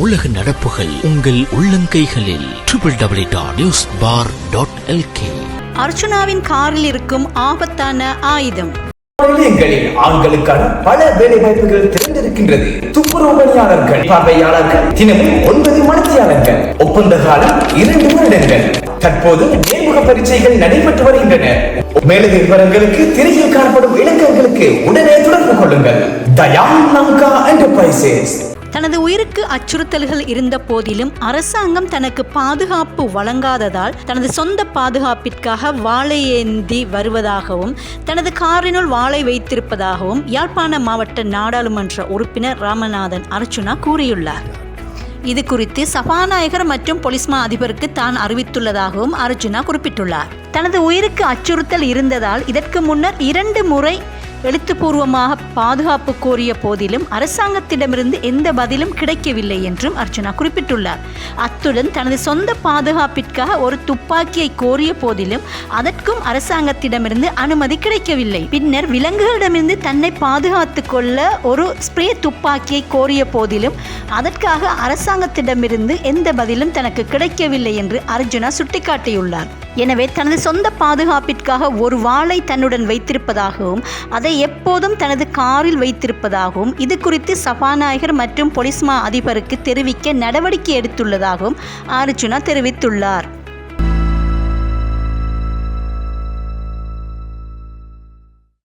உலக நடப்புகள் உங்கள் உள்ளங்கைகளில். Triple W dot news bar dot LK அர்ச்சுனாவின் காரில் இருக்கும் ஆபத்தான ஆயுதம். நிலையங்களில் ஆண்களுக்கான பல வேலை வாய்ப்புகள் திறந்திருக்கின்றது. துப்புரவு பணியாளர்கள் பார்வையாளர்கள் தினமும் ஒன்பது மணித்தியாளர்கள் ஒப்பந்த காலம் இரண்டு வருடங்கள். தற்போது நேர்முக பரீட்சைகள் நடைபெற்று வருகின்றன. மேலதிக விவரங்களுக்கு திரையில் காணப்படும் இலக்கங்களுக்கு உடனே தொடர்பு கொள்ளுங்கள். தயான் லங்கா என்டர்பிரைசஸ் தனது உயிருக்கு அச்சுறுத்தல்கள் இருந்த போதிலும் அரசாங்கம் தனக்கு பாதுகாப்பு வழங்காததால் தனது சொந்த பாதுகாப்பிற்காக வாழை ஏந்தி வருவதாகவும் தனது காரினுள் வாளை வைத்திருப்பதாகவும் யாழ்ப்பாண மாவட்ட நாடாளுமன்ற உறுப்பினர் ராமநாதன் அர்ச்சுனா கூறியுள்ளார். இது குறித்து சபாநாயகர் மற்றும் பொலிஸ்மா அதிபருக்கு தான் அறிவித்துள்ளதாகவும் அர்ஜுனா குறிப்பிட்டுள்ளார். தனது உயிருக்கு அச்சுறுத்தல் இருந்ததால் இதற்கு முன்னர் இரண்டு முறை எழுத்துப்பூர்வமாக பாதுகாப்பு கோரிய போதிலும் அரசாங்கத்திடமிருந்து எந்த பதிலும் கிடைக்கவில்லை என்றும் அர்ச்சனா குறிப்பிட்டுள்ளார். அத்துடன் தனது சொந்த பாதுகாப்பிற்காக ஒரு துப்பாக்கியை கோரிய போதிலும் அதற்கும் அரசாங்கத்திடமிருந்து அனுமதி கிடைக்கவில்லை. பின்னர் விலங்குகளிடமிருந்து தன்னை பாதுகாத்துக் கொள்ள ஒரு ஸ்ப்ரே துப்பாக்கியை கோரிய போதிலும் அதற்காக அரசாங்கத்திடமிருந்து எந்த பதிலும் தனக்கு கிடைக்கவில்லை என்று அர்ஜுனா சுட்டிக்காட்டியுள்ளார். எனவே தனது சொந்த பாதுகாப்பிற்காக ஒரு வாளை தன்னுடன் வைத்திருப்பதாகவும் அதை எப்போதும் தனது காரில் வைத்திருப்பதாகவும் இது குறித்து சபாநாயகர் மற்றும் பொலிஸ்மா அதிபருக்கு தெரிவிக்க நடவடிக்கை எடுத்துள்ளதாகவும் அர்ஜுனா தெரிவித்துள்ளார்.